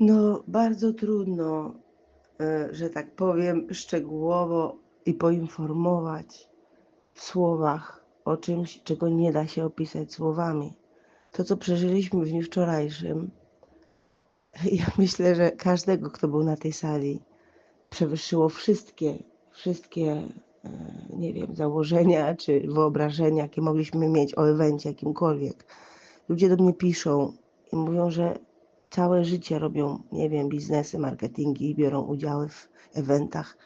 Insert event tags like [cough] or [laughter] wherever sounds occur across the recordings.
No, bardzo trudno, e, że tak powiem, szczegółowo i poinformować w słowach o czymś, czego nie da się opisać słowami. To, co przeżyliśmy w dniu wczorajszym, [laughs] ja myślę, że każdego, kto był na tej sali, przewyższyło wszystkie, wszystkie, nie wiem, założenia czy wyobrażenia, jakie mogliśmy mieć o evencie jakimkolwiek. Ludzie do mnie piszą i mówią, że całe życie robią, nie wiem, biznesy, marketingi, biorą udziały w eventach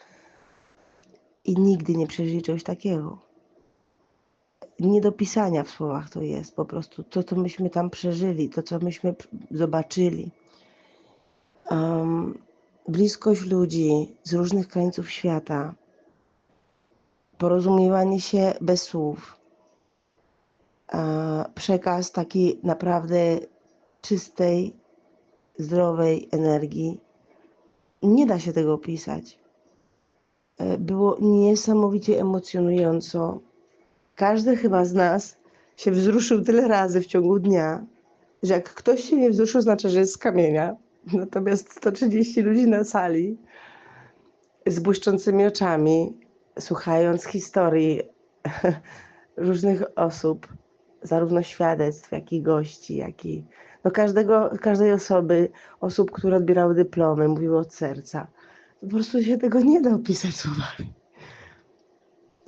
i nigdy nie przeżyli czegoś takiego. Nie do pisania w słowach to jest, po prostu to, co myśmy tam przeżyli, to, co myśmy zobaczyli. Em, bliskość ludzi z różnych krańców świata, porozumiewanie się bez słów, przekaz taki naprawdę czystej, zdrowej energii. Nie da się tego opisać. E, Było niesamowicie emocjonująco. Każdy chyba z nas się wzruszył tyle razy w ciągu dnia, że jak ktoś się nie wzruszył, znaczy, że jest z kamienia. Natomiast 130 ludzi na sali z błyszczącymi oczami, słuchając historii [laughs] różnych osób, zarówno świadectw, jak i gości, jak i no każdego, każdej osoby, osób, które odbierały dyplomy, mówiły od serca. Po prostu się tego nie da opisać słowami.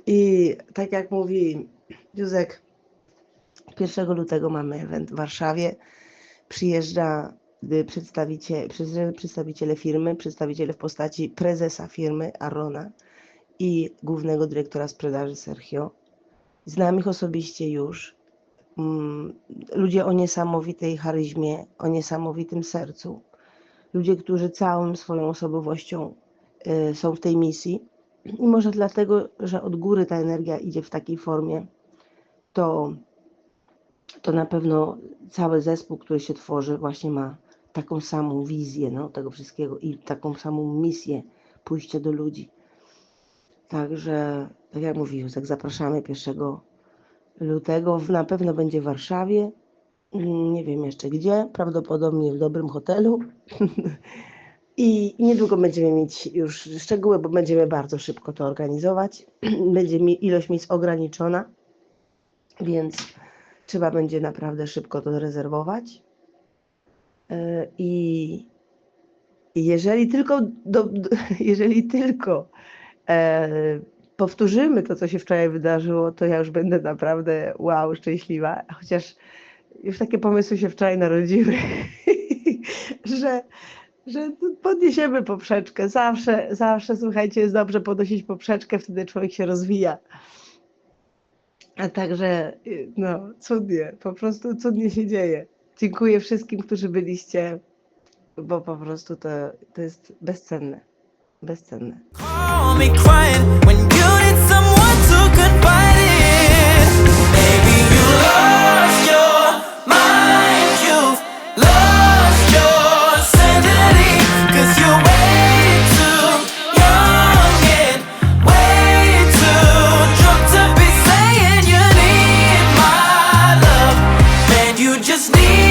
I tak jak mówi Józek, 1 lutego mamy event w Warszawie. Przyjeżdża przedstawicie, przyjeżdżają przedstawiciele firmy, przedstawiciele w postaci prezesa firmy Arona i głównego dyrektora sprzedaży Sergio. Znam ich osobiście już. Mm, Ludzie o niesamowitej charyzmie, o niesamowitym sercu. Ludzie, którzy całą swoją osobowością y, są w tej misji. I może dlatego, że od góry ta energia idzie w takiej formie, to, to na pewno cały zespół, który się tworzy, właśnie ma taką samą wizję no, tego wszystkiego i taką samą misję pójścia do ludzi. Także, tak jak mówi Józek, zapraszamy 1 lutego. Na pewno będzie w Warszawie. Nie wiem jeszcze gdzie, prawdopodobnie w dobrym hotelu. [laughs] I niedługo będziemy mieć już szczegóły, bo będziemy bardzo szybko to organizować. [clears throat] Będzie ilość miejsc ograniczona, więc trzeba będzie naprawdę szybko to rezerwować. E, I jeżeli tylko, do, [laughs] jeżeli tylko e, powtórzymy to, co się wczoraj wydarzyło, to ja już będę naprawdę wow, szczęśliwa. Chociaż już takie pomysły się wczoraj narodziły, [laughs] że, że podniesiemy poprzeczkę. Zawsze, zawsze, słuchajcie, jest dobrze podnosić poprzeczkę, wtedy człowiek się rozwija. A także, y, no, cudnie, po prostu cudnie się dzieje. Dziękuję wszystkim, którzy byliście, bo po prostu to, to jest bezcenne. Bezcenne. me crying when you need someone to confide in. You lost your mind, You lost your you're way too young and way too drunk to be saying you need my love. Man, you just need.